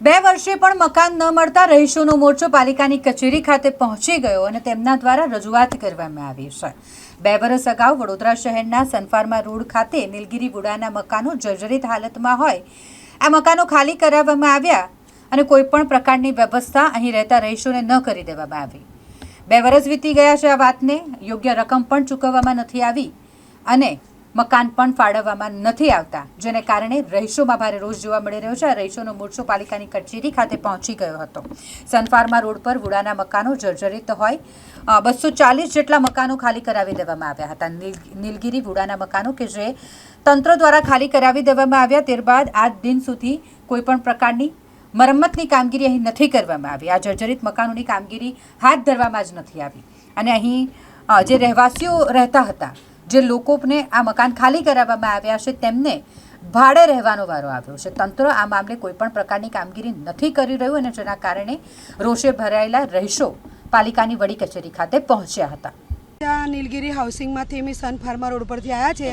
બે વર્ષે પણ મકાન ન મળતા રહીશોનો મોરચો પાલિકાની કચેરી ખાતે પહોંચી ગયો અને તેમના દ્વારા રજૂઆત કરવામાં આવી છે. બે વર્ષ અગાઉ વડોદરા શહેરના સનફાર્મા રોડ ખાતે નીલગીરી વુડાના મકાનો જર્જરિત હાલતમાં હોય, આ મકાનો ખાલી કરાવવામાં આવ્યા અને કોઈ પણ પ્રકારની વ્યવસ્થા અહીં રહેતા રહીશોને ન કરી દેવામાં આવી. બે વર્ષ વીતી ગયા છે આ વાતને, યોગ્ય રકમ પણ ચૂકવવામાં નથી આવી અને મકાન પણ ફાળવવામાં નથી આવતા, જેને કારણે રહીશોમાં ભારે રોષ જોવા મળી રહ્યો છે. આ રહીશોનો મોરચો પાલિકાની કચેરી ખાતે પહોંચી ગયો હતો. સનફાર્મા રોડ પર વુડાના મકાનો જર્જરિત હોય બસો ચાલીસ જેટલા મકાનો ખાલી કરાવી દેવામાં આવ્યા હતા. નીલગીરી વુડાના મકાનો કે જે તંત્ર દ્વારા ખાલી કરાવી દેવામાં આવ્યા, ત્યારબાદ આજ દિન સુધી કોઈપણ પ્રકારની મરમ્મતની કામગીરી અહીં નથી કરવામાં આવી. આ જર્જરિત મકાનોની કામગીરી હાથ ધરવામાં જ નથી આવી. અને અહીં જે રહેવાસીઓ રહેતા હતા જે લોકોને આ મકાન ખાલી કરાવવામાં આવ્યા છે, તેમને ભાડે રહેવાનો વારો આવ્યો છે. તંત્ર આ મામલે કોઈ પણ પ્રકારની કામગીરી નથી કરી રહ્યું અને જેના કારણે રોષે ભરાયેલા રહીશો પાલિકાની વડી કચેરી ખાતે પહોંચ્યા હતા. ત્યાં નીલગિરી હાઉસિંગમાંથી અમે સન ફાર્મા રોડ પરથી આવ્યા છે.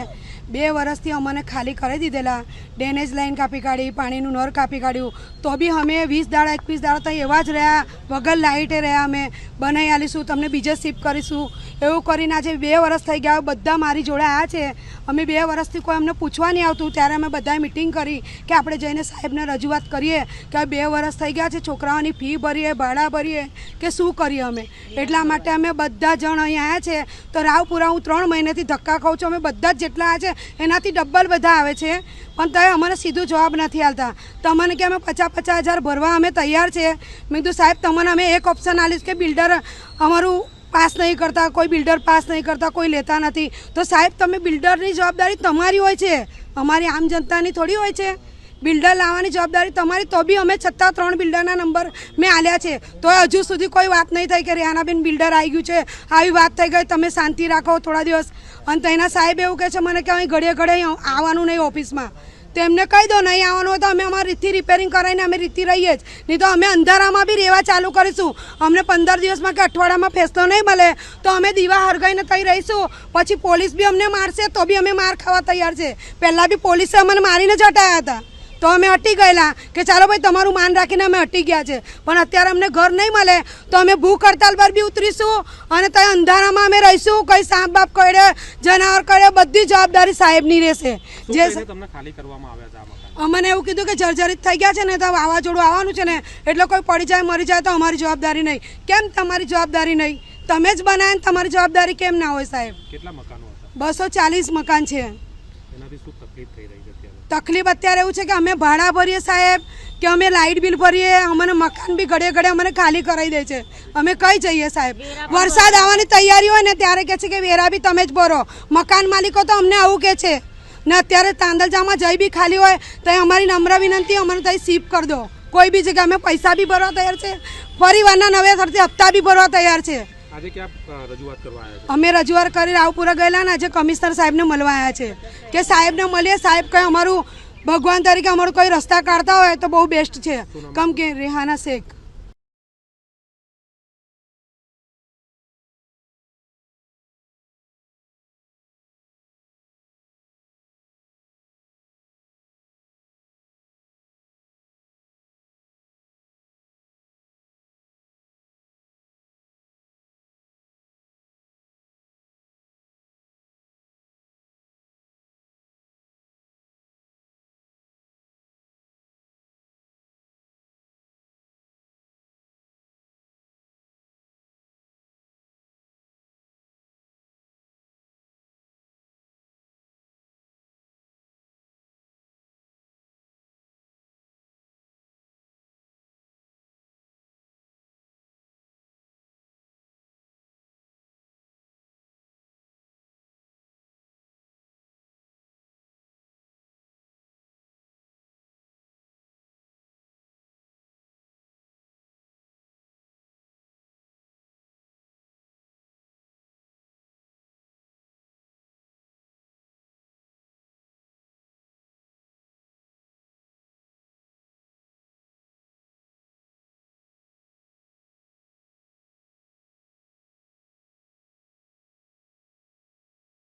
બે વર્ષથી અમને ખાલી કરી દીધેલા. ડેનેજ લાઈન કાપી કાઢી, પાણીનું નળ કાપી કાઢ્યું. તો બી અમે વીસ દાડા, એકવીસ દાડા તો એવા જ રહ્યા. વગર લાઇટે રહ્યા અમે. બનાવી આલીશું, તમને બીજે શિફ્ટ કરીશું. એવું કરીને આજે બે વર્ષ થઈ ગયા. બધા મારી જોડે આવ્યા છે. અમે બે વર્ષથી કોઈ અમને પૂછવા નહીં આવતું. ત્યારે અમે બધાએ મિટિંગ કરી કે આપણે જઈને સાહેબને રજૂઆત કરીએ કે બે વર્ષ થઈ ગયા છે. છોકરાઓની ફી ભરીએ, ભાડા ભરીએ કે શું કરીએ અમે? એટલા માટે અમે બધા જણ અહીં આવ્યા છે. તો રાવપુરા હું ત્રણ મહિનેથી ધક્કા ખાઉં છું. અમે બધા જ જેટલા છે, એનાથી ડબલ બધા આવે છે. પણ તોય અમને સીધું જવાબ નથી આવતા તમને કે અમે પચાસ પચાસ હજાર ભરવા અમે તૈયાર છે? મેં કીધું, સાહેબ, તમને અમે એક ઓપ્શન આલીશ કે બિલ્ડર અમારું પાસ નહીં કરતા, કોઈ બિલ્ડર પાસ નહીં કરતા, કોઈ લેતા નથી. તો સાહેબ, તમે બિલ્ડરની જવાબદારી તમારી હોય છે. અમારી આમ જનતાની થોડી હોય છે. બિલ્ડર લાવવાની જવાબદારી તમારી, તો બી અમે છતાં ત્રણ બિલ્ડરના નંબર મેં આલ્યા છે. તો હજુ સુધી કોઈ વાત નહીં થઈ કે રેહાનાબેન બિલ્ડર આવી ગયું છે. આવી વાત થઈ ગઈ, તમે શાંતિ રાખો થોડા દિવસ. અને તેના સાહેબ એવું કહે છે, મને કે અહીં ઘડીએ ઘડીએ આવવાનું નહીં ઓફિસમાં. તો એમને કહી દો, નહીં આવવાનું હોય તો અમે અમારી રીતથી રિપેરિંગ કરાવીને અમે રીતથી રહીએ જ. નહીં તો અમે અંધારામાં બી રહેવા ચાલુ કરીશું. અમને પંદર દિવસમાં કે અઠવાડિયામાં ફેસલો નહીં મળે. તો અમે દીવા હરગાઈને તઈ રહીશું. પછી પોલીસ બી અમને મારશે, તો બી અમે માર ખાવા તૈયાર છે. પહેલાં બી પોલીસે અમને મારીને જ હતા. તો અમે હટી ગયેલા કે ચાલો ભાઈ તમારું માન રાખીને અમે હટી ગયા છે. પણ અત્યારે અમને ઘર નહીં મળે તો અમે ભૂખ હડતાલ પર બી ઉતરીશું અને ત્યાં અંધારામાં અમે રહીશું કઈ સાપ બાપ કરે જનાવર કરે બધી જવાબદારી સાહેબની રહેશે. જે તમને ખાલી કરવામાં આવ્યા છે અમને એવું કીધું કે જર્જરિત થઈ ગયા છે ને તો વાવાઝોડું આવવાનું છે ને એટલે કોઈ પડી જાય મરી જાય તો અમારી જવાબદારી નહીં. કેમ તમારી જવાબદારી નહીં? તમે જ બનાવે ને તમારી જવાબદારી કેમ ના હોય સાહેબ? કેટલા મકાનો બસો ચાલીસ મકાન છે. તકલીફ થઈ રહી છે અત્યારે? એવું છે કે અમે ભાડા ભરીએ સાહેબ કે અમે લાઇટ બિલ ભરીએ અમને મકાન બી ઘડે ઘડે અમને ખાલી કરાવી દે છે. અમે કઈ જઈએ સાહેબ? વરસાદ આવવાની તૈયારી હોય ને ત્યારે કહે છે કે વેરા બી તમે જ ભરો. મકાન માલિકો તો અમને આવું કહે છે. ને અત્યારે તાંદલજામાં જઈ બી ખાલી હોય તો અમારી નમ્ર વિનંતી અમને ત્યાં સીપ કરી દો. કોઈ બી જગ્યાએ અમે પૈસા બી ભરવા તૈયાર છે. પરિવારના નવે સરથી હપ્તા બી ભરવા તૈયાર છે. આજે ક્યાં રજૂઆત કરવા આવ્યા અમે રજૂઆત કરી રાવપુરા ગયેલા ને આજે કમિશનર સાહેબને મળવા આવ્યા છે. કે સાહેબને મળીએ સાહેબ કંઈ અમારું ભગવાન તરીકે અમારું કોઈ રસ્તા કાઢતા હોય તો બહુ બેસ્ટ છે. કમ કે રેહાના શેખ.